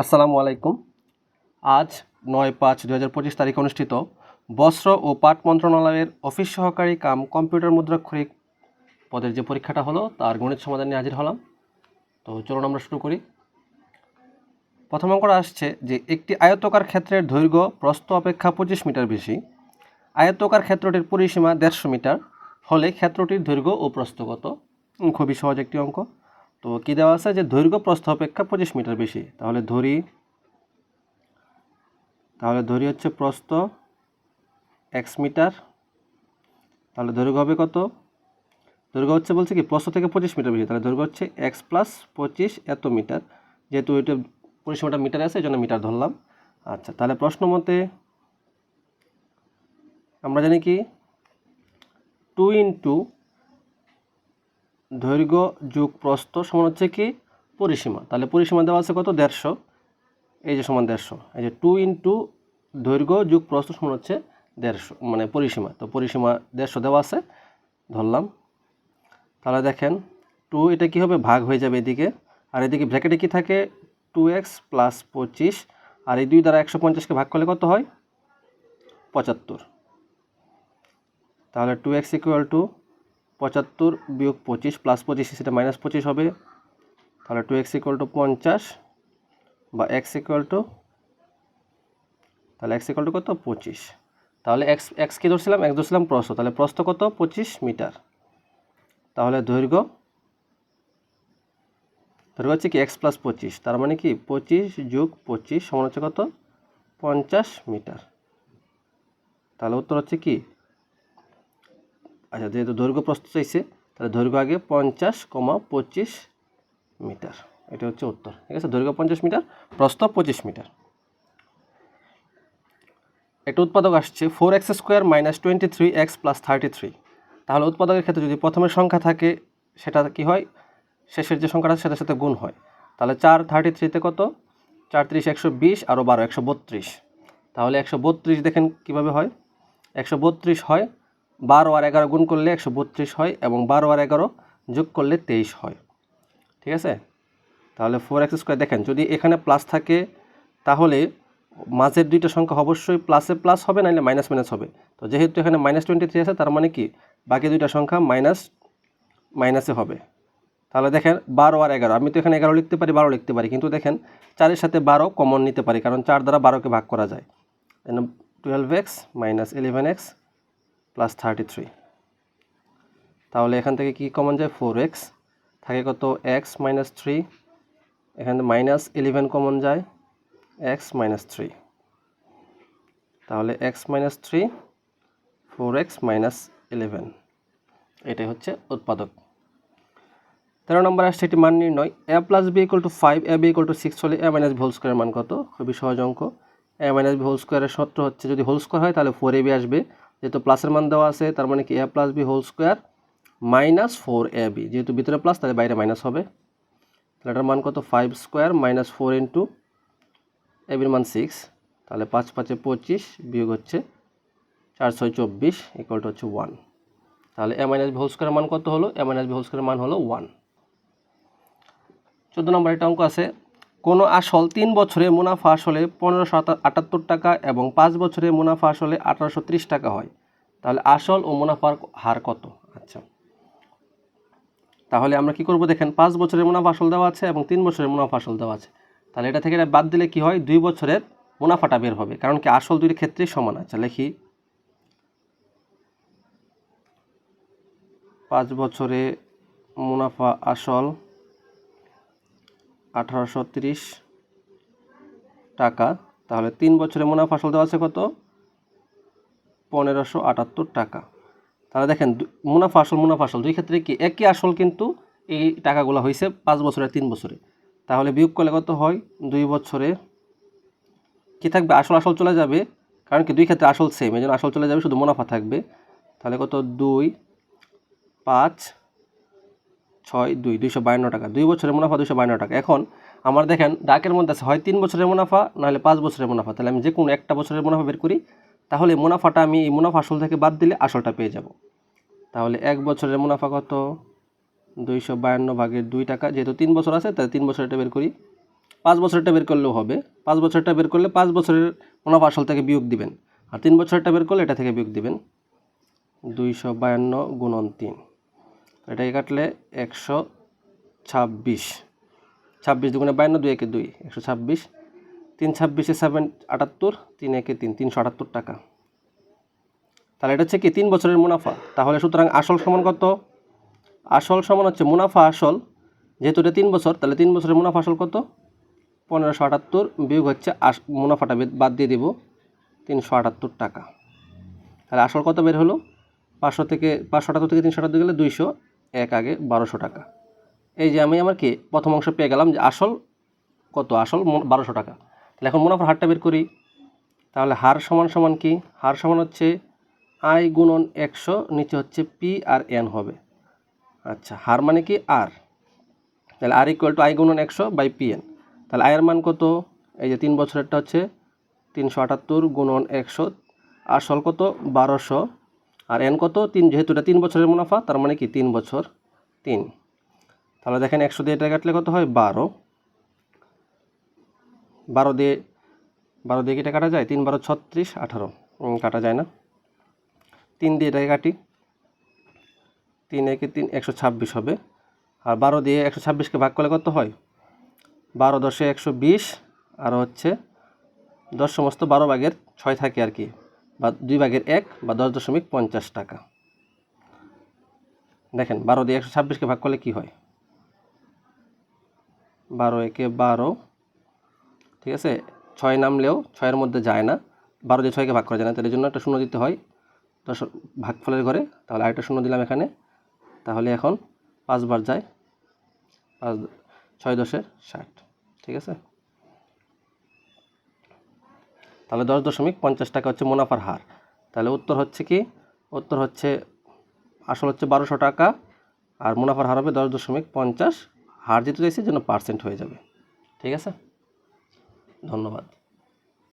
আসসালামু আলাইকুম। আজ নয় পাঁচ দু হাজার পঁচিশ তারিখে অনুষ্ঠিত বস্ত্র ও পাট মন্ত্রণালয়ের অফিস সহকারী কাম কম্পিউটার মুদ্রাক্ষরিক পদের যে পরীক্ষাটা হলো, তার গণিত সমাধান নিয়ে হাজির হলাম। তো চলুন আমরা শুরু করি। প্রথম অঙ্কটা আসছে যে একটি আয়তকার ক্ষেত্রের দৈর্ঘ্য প্রস্থ অপেক্ষা পঁচিশ মিটার বেশি। আয়তকার ক্ষেত্রটির পরিসীমা দেড়শো মিটার। হলে ক্ষেত্রটির দৈর্ঘ্য ও প্রস্থ কত? খুবই সহজ একটি অঙ্ক। তো কী দেওয়া আছে? যে দৈর্ঘ্য প্রস্থ অপেক্ষা পঁচিশ মিটার বেশি। তাহলে ধরি তাহলে ধরি হচ্ছে প্রস্থ এক্স মিটার। তাহলে দৈর্ঘ্য হবে কত? দৈর্ঘ্য হচ্ছে বলছে কি, প্রস্থ থেকে পঁচিশ মিটার বেশি। তাহলে দৈর্ঘ্য হচ্ছে এক্স প্লাস পঁচিশ এত মিটার। যেহেতু এটা পরিসীমাটা মিটার আছে এই জন্য মিটার ধরলাম। আচ্ছা তাহলে প্রশ্ন মতে আমরা জানি কি? টু ইন্টু দৈর্ঘ্য যুগ প্রস্থ সমান হচ্ছে কি? পরিসীমা। তাহলে পরিসীমা দেওয়া আছে কত? দেড়শো। এই যে সমান দেড়শো। এই যে টু ইন্টু দৈর্ঘ্য যুগ প্রস্থ সমান হচ্ছে দেড়শো মানে পরিসীমা। তো পরিসীমা দেড়শো দেওয়া আছে, ধরলাম। তাহলে দেখেন টু এটা কি হবে? ভাগ হয়ে যাবে এদিকে। আর এদিকে ব্র্যাকেটে কি থাকে? টু এক্স প্লাস পঁচিশ। আর এই দুই দ্বারা একশো পঞ্চাশকে ভাগ করলে কত হয়? পঁচাত্তর। তাহলে টু এক্স ইকুয়াল টু পঁচাত্তর বিয়োগ পঁচিশ প্লাস পঁচিশ, সেটা মাইনাস পঁচিশ হবে। তাহলে টু এক্স ইকুয়াল টু পঞ্চাশ বা এক্স ইকুয়াল টু তাহলে এক্স ইকুয়াল টু কত? পঁচিশ। তাহলে এক্স এক্স কী ধরছিলাম? এক্স ধরছিলাম প্রস্থ। তাহলে প্রস্থ কত? পঁচিশ মিটার। তাহলে দৈর্ঘ্য দৈর্ঘ্য হচ্ছে কি? এক্স প্লাস পঁচিশ। তার মানে কি? পঁচিশ যোগ পঁচিশ সমান হচ্ছে কত? পঞ্চাশ মিটার। তাহলে উত্তর হচ্ছে কি? আচ্ছা যেহেতু দৈর্ঘ্য প্রস্থ চাইছে, তাহলে দৈর্ঘ্য আগে পঞ্চাশ কমা পঁচিশ মিটার। এটা হচ্ছে উত্তর, ঠিক আছে? দৈর্ঘ্য পঞ্চাশ মিটার, প্রস্থ পঁচিশ মিটার। একটা উৎপাদক আসছে four X square minus twenty three X plus thirty three. তাহলে উৎপাদকের ক্ষেত্রে যদি প্রথমের সংখ্যা থাকে, সেটা কি হয়? শেষের যে সংখ্যাটা সেটার সাথে গুণ হয়। তাহলে চার থার্টি থ্রিতে কত? চার ত্রিশ একশো বিশ আরও বারো একশো বত্রিশ। তাহলে একশো বত্রিশ দেখেন কীভাবে হয়? একশো বত্রিশ হয় বারো আর এগারো গুণ করলে একশো বত্রিশ হয় এবং বারো আর এগারো যোগ করলে তেইশ হয়। ঠিক আছে? তাহলে ফোর এক্স স্কোয়ার দেখেন, যদি এখানে প্লাস থাকে, তাহলে মাঝের দুইটা সংখ্যা অবশ্যই প্লাসে প্লাস হবে, নাহলে মাইনাস মাইনাস হবে। তো যেহেতু এখানে মাইনাস টোয়েন্টি থ্রি আছে, তার মানে কি? বাকি দুইটা সংখ্যা মাইনাস মাইনাসে হবে। তাহলে দেখেন বারো আর এগারো, আমি তো এখানে এগারো লিখতে পারি, বারো লিখতে পারি, কিন্তু দেখেন চারের সাথে বারো কমন নিতে পারি, কারণ চার দ্বারা বারোকে ভাগ করা যায়। Twelve X minus eleven X plus thirty three তাহলে এখান থেকে কি কমন যায়? ফোর এক্স থাকে কত? এক্স মাইনাস থ্রি এখানে মাইনাস ইলেভেন কমন যায়। এক্স মাইনাস থ্রি তাহলে X minus three four X minus eleven এটাই হচ্ছে উৎপাদক। তেরো নম্বর আসছে একটি মান নির্ণয়। A plus B equal to five A B equal to six হলে এ মাইনাস হোল স্কোয়ারের মান কত? খুবই সহজ অঙ্ক। এ মাইনাস বি হোল স্কোয়ারের সূত্র হচ্ছে যদি হোল স্কোয়ার হয় তাহলে ফোর এ বি আসবে। যেহেতু প্লাসের মান দেওয়া আছে, তার মানে কি? A plus B whole square minus four A B যেহেতু ভিতরে প্লাস তাহলে বাইরে মাইনাস হবে। তাহলে এটার মান কত? Five square minus four into A বির মান সিক্স তাহলে পাঁচ পাঁচে পঁচিশ বিয়োগ হচ্ছে চার ছয় চব্বিশ ইকুয়াল টু হচ্ছে ওয়ান তাহলে এ মাইনাস বি হোল স্কোয়ারের মান কত হলো? এ মাইনাস বি হোল স্কোয়ারের মান হলো ওয়ান চোদ্দ নম্বর একটা অঙ্ক আছে। কোনো আসল তিন বছরে মুনাফা আসলে পনেরোশো আটাত্তর টাকা এবং পাঁচ বছরে মুনাফা আসলে আঠারোশো ত্রিশ টাকা হয়। তাহলে আসল ও মুনাফার হার কত? আচ্ছা। তাহলে আমরা কি করব দেখেন, পাঁচ বছরের মুনাফা আসল দেওয়া আছে এবং তিন বছরের মুনাফা আসল দেওয়া আছে। তাহলে এটা থেকে এটা বাদ দিলে কি হয়? দুই বছরের মুনাফাটা বের হবে। কারণ কি আসল দুইটা ক্ষেত্রেই সমান। আছে লেখি। পাঁচ বছরে মুনাফা আসল আঠারোশো টাকা। তাহলে তিন বছরে মুনাফা আসল দেওয়া আছে কত? পনেরোশো আটাত্তর টাকা। তাহলে দেখেন মুনাফা আসল মুনাফা আসল, দুই ক্ষেত্রে কি? একই আসল কিন্তু এই টাকাগুলো হয়েছে পাঁচ বছরে, তিন বছরে। তাহলে বিয়োগ করলে কত হয়? দুই বছরে। কি থাকবে? আসল আসল চলে যাবে। কারণ কি? দুই ক্ষেত্রে আসল সেম এই আসল চলে যাবে, শুধু মুনাফা থাকবে। তাহলে কত? দুই, পাঁচ ছয়, দুই, দুইশো বায়ান্ন টাকা। দুই বছরের মুনাফা দুইশো বায়ান্ন টাকা। এখন আমার দেখেন, ডাকের মধ্যে আছে, হয় তিন বছরের মুনাফা, নাহলে পাঁচ বছরের মুনাফা। তাহলে আমি যে কোনো একটা বছরের মুনাফা বের করি, তাহলে মুনাফাটা আমি এই মুনাফা আসল থেকে বাদ দিলে আসলটা পেয়ে যাব। তাহলে এক বছরের মুনাফা কত? দুইশো বায়ান্ন ভাগের দুই টাকা, যেহেতু তিন বছর আছে, তাহলে তিন বছরটা বের করি। পাঁচ বছরটা বের করলেও হবে। পাঁচ বছরটা বের করলে পাঁচ বছরের মুনাফা আসল থেকে বিয়োগ দিবেন। আর তিন বছরটা বের করলে এটা থেকে বিয়োগ দিবেন। দুইশো বায়ান্ন গুণন তিন। এটাকে কাটলে একশো ছাব্বিশ। ছাব্বিশ দুগুণে বায়ান্ন, দুই একে দুই, একশো ছাব্বিশ। তিন ছাব্বিশে সেভেন আটাত্তর, তিন একে তিন, তিনশো আটাত্তর টাকা। তাহলে এটা হচ্ছে কি, তিন বছরের মুনাফা। তাহলে সুতরাং আসল সমান কত? আসল সমান হচ্ছে মুনাফা আসল। যেহেতু এটা তিন বছর, তাহলে তিন বছরের মুনাফা আসল কত? পনেরোশো আটাত্তর বিয়োগ হচ্ছে আস, মুনাফাটা বাদ দিয়ে দেব, তিনশো আটাত্তর টাকা। তাহলে আসল কত বের হলো? পাঁচশো থেকে, পাঁচশো আটাত্তর থেকে তিনশো আটাত্তর গেলে দুইশো। এক আগে বারোশো টাকা। এই যে আমি আমার কি প্রথম অংশ পেয়ে গেলাম যে আসল কত? আসল বারোশো টাকা। তাহলে এখন মুনাফার হারটা বের করি। তাহলে হার সমান সমান কি? হার সমান হচ্ছে আই গুণন একশো, নিচে হচ্ছে পি আর এন হবে। আচ্ছা হার মানে কি? আর। তাহলে আর ইকুয়াল টু আই গুণন একশো বাই পি এন। তাহলে আয়ের মান কত? এই যে তিন বছরেরটা হচ্ছে তিনশো আটাত্তর গুণন একশো। আসল কত? বারোশো। আর এন কত? তিন, যেহেতু এটা তিন বছরের মুনাফা, তার মানে কি তিন বছর তিন। তাহলে দেখেন একশো দিয়ে এটা কাটলে কত হয়? বারো। বারো দিয়ে বারো দিয়ে এটা কাটা যায়? তিন বারো ছত্রিশ আঠারো। কাটা যায় না। তিন দিয়ে এটাকে কাটি। তিন একে তিন, একশো ছাব্বিশ হবে। আর বারো দিয়ে একশো ছাব্বিশকে ভাগ করলে কত হয়? বারো দশে একশো বিশ, আর হচ্ছে দশ সমস্ত বারো ভাগের ছয় থাকে আর কি। বা দুই ভাগের এক বা দশ দশমিক পঞ্চাশ টাকা। দেখেন, বারো দিয়ে একশো ছাব্বিশকে ভাগ করলে কি হয়? বারো একে বারো, ঠিক আছে? ছয় নামলেও ছয়ের মধ্যে যায় না। বারো দিয়ে ছয়কে ভাগ করা যায় না তার জন্য একটা শূন্য দিতে হয়। দশ ভাগফলের ঘরে, তাহলে আরেকটা শূন্য দিলাম এখানে। তাহলে এখন পাঁচবার যায় পাঁচ, ছয় দশে ষাট, ঠিক আছে? তাহলে দশ দশমিক পঞ্চাশ টাকা হচ্ছে মুনাফার হার। তাহলে উত্তর হচ্ছে কি? উত্তর হচ্ছে, আসল হচ্ছে বারোশো টাকা, আর মুনাফার হার হবে দশ দশমিক পঞ্চাশ। হার যেতে চাইছে যেন পার্সেন্ট হয়ে যাবে। ঠিক আছে? ধন্যবাদ।